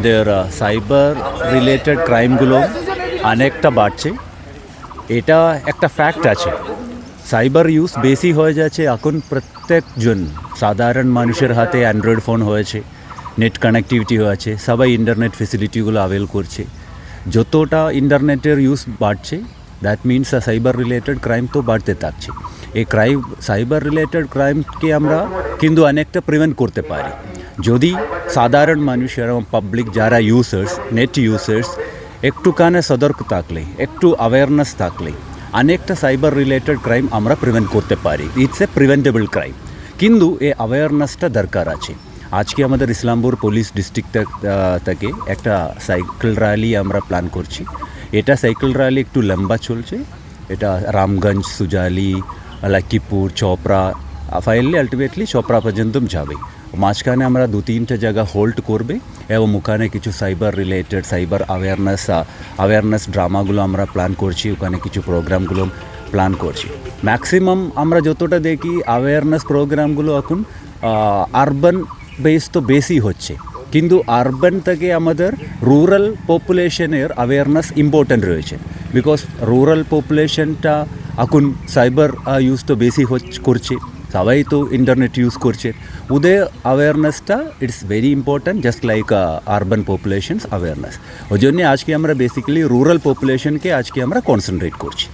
আমাদের cyber related ক্রাইমগুলো অনেকটা বাড়ছে। এটা একটা ফ্যাক্ট আছে। সাইবার ইউজ বেশি হয়ে যাচ্ছে এখন প্রত্যেকজন। সাধারণ মানুষের হাতে অ্যান্ড্রয়েড ফোন হয়েছে নেট কানেক্টিভিটি হয়েছে, সবাই ইন্টারনেট ফেসিলিটিগুলো অ্যাভেল করছে। যতটা ইন্টারনেটের ইউজ বাড়ছে that means cyber related crime তো বাড়তে থাকছে। এই ক্রাইম সাইবার রিলেটেড ক্রাইমকে আমরা কিন্তু অনেকটা প্রিভেন্ট করতে পারি। যদি সাধারণ মানুষ এবং পাবলিক যারা ইউজার্স নেট ইউজার্স একটুখানে সতর্ক থাকলে, একটু অ্যাওয়ারনেস থাকলে, অনেকটা সাইবার রিলেটেড ক্রাইম আমরা প্রিভেন্ট করতে পারি। ইটস এ প্রিভেন্টেবল ক্রাইম কিন্তু এই অ্যাওয়ারনেসটা দরকার আছে। আজকে আমাদের ইসলামপুর পুলিশ ডিস্ট্রিক্ট থেকে একটা সাইকেল র্যালি আমরা প্ল্যান করছি। এটা সাইকেল র্যালি একটু লম্বা চলছে। এটা রামগঞ্জ, সুজালি, লাকিপুর চোপড়া ফাইনালি আলটিমেটলি চোপড়া পর্যন্ত যাবে। মাঝখানে আমরা দু তিনটে জায়গা হোল্ড করবে এবং ওখানে কিছু cyber related cyber awareness awareness ড্রামাগুলো আমরা প্ল্যান করছি, ওখানে কিছু প্রোগ্রামগুলো প্ল্যান করছি। ম্যাক্সিমাম আমরা যতটা দেখি অ্যাওয়ারনেস প্রোগ্রামগুলো এখন আরবান বেস তো বেশি হচ্ছে। কিন্তু আরবান থেকে আমাদের রুরাল পপুলেশনের অ্যাওয়ারনেস ইম্পর্ট্যান্ট রয়েছে। বিকজ রুরাল পপুলেশনটা এখন সাইবার ইউজ তো বেশি করছে। সবাই তো ইন্টারনেট ইউজ করছে। ওদের অ্যাওয়ারনেসটা it's very important just like urban populations awareness ওই জন্যে আজকে আমরা বেসিক্যালি রুরাল পপুলেশনকে আজকে আমরা কনসেন্ট্রেট করছি।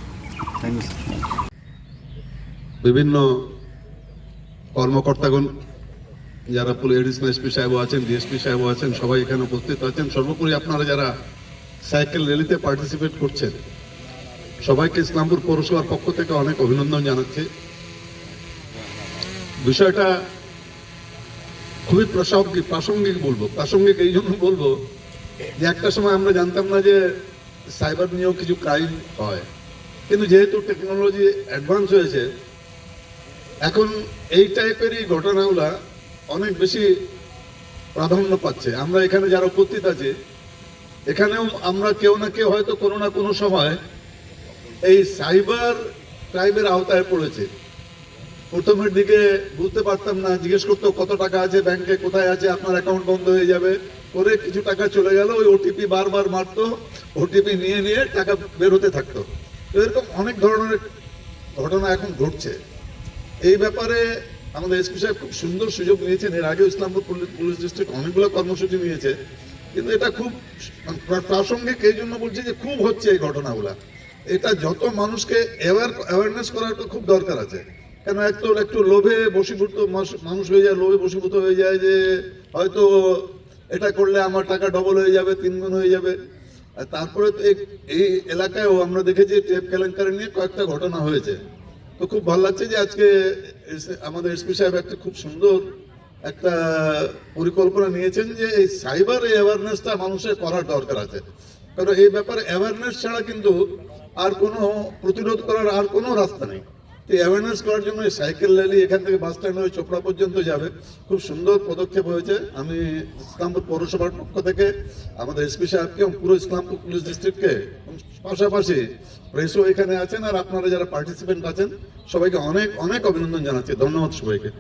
বিভিন্ন কর্মকর্তাগণ, যারা পুলিশ এডিশনাল এসপি সাহেবও আছেন ডিএসপি সাহেবও আছেন, সবাই এখানে উপস্থিত আছেন। সর্বোপরি আপনারা যারা সাইকেল র্যালিতে পার্টিসিপেট করছেন, সবাইকে ইসলামপুর পৌরসভার পক্ষ থেকে অনেক অভিনন্দন জানাচ্ছি। বিষয়টা খুবই প্রাসঙ্গিক প্রাসঙ্গিক বলব। প্রাসঙ্গিক এই জন্য বলব যে একটা সময় আমরা জানতাম না যে সাইবার নিয়েও কিছু ক্রাইম হয়। কিন্তু যেহেতু টেকনোলজি অ্যাডভান্স হয়েছে, এখন এই টাইপেরই ঘটনাগুলা অনেক বেশি প্রাধান্য পাচ্ছে। আমরা এখানে যারা উপস্থিত আছি, এখানেও আমরা কেউ না কেউ হয়তো কোনো না কোনো সময় এই সাইবার ক্রাইমের আওতায় পড়েছে। প্রথমের দিকে বুঝতে পারতাম না, জিজ্ঞেস করতো কত টাকা আছে, ব্যাংকে কোথায় আছে, আপনার অ্যাকাউন্ট বন্ধ হয়ে যাবে। করে কিছু টাকা চলে গেল, ওই ওটিপি বারবার মারতো ওটিপি নিয়ে নিয়ে টাকা বের হতে থাকতো। এরকম অনেক ধরনের ঘটনা এখন ঘটছে। এই ব্যাপারে আমাদের এসপি সাহেব খুব সুন্দর সুযোগ নিয়েছেন। এর আগে ইসলামপুর পুলিশ ডিস্ট্রিক্ট অনেকগুলো কর্মসূচি নিয়েছে। কিন্তু এটা খুব প্রাসঙ্গিক এই জন্য বলছি যে খুব হচ্ছে এই ঘটনাগুলা। এটা যত মানুষকে অ্যাওয়ার অ্যাওয়ারনেস করার খুব দরকার আছে। কেন একটু একটু লোভে বশীভূত মাস- মানুষ হয়ে যায়, লোভে বশীভূত হয়ে যায় যে, হয়তো এটা করলে আমার টাকা ডবল হয়ে যাবে তিন গুণ হয়ে যাবে। আর তারপরে তো এই এলাকায়ও আমরা দেখেছি টেপ কেলেঙ্কারি নিয়ে কয়েকটা ঘটনা হয়েছে। তো খুব ভালো লাগছে যে আজকে আমাদের এসপি সাহেব একটা খুব সুন্দর একটা পরিকল্পনা নিয়েছেন যে এই সাইবার অ্যাওয়ারনেসটা মানুষের করার দরকার আছে। কারণ এই ব্যাপারে অ্যাওয়ারনেস ছাড়া কিন্তু আর কোনো প্রতিরোধ করার আর কোনো রাস্তা নেই। তো অ্যাওয়ারনেস করার জন্য সাইকেল র্যালি এখান থেকে বাস স্ট্যান্ড হয়ে চোপড়া পর্যন্ত যাবে। খুব সুন্দর পদক্ষেপ হয়েছে। আমি ইসলামপুর পৌরসভার পক্ষ থেকে আমাদের এসপি সাহেবকে এবং পুরো ইসলামপুর পুলিশ ডিস্ট্রিক্টকে পাশাপাশি প্রেসও এখানে আছেন। আর আপনারা যারা পার্টিসিপেন্ট আছেন, সবাইকে অনেক অনেক অভিনন্দন জানাচ্ছি। ধন্যবাদ সবাইকে।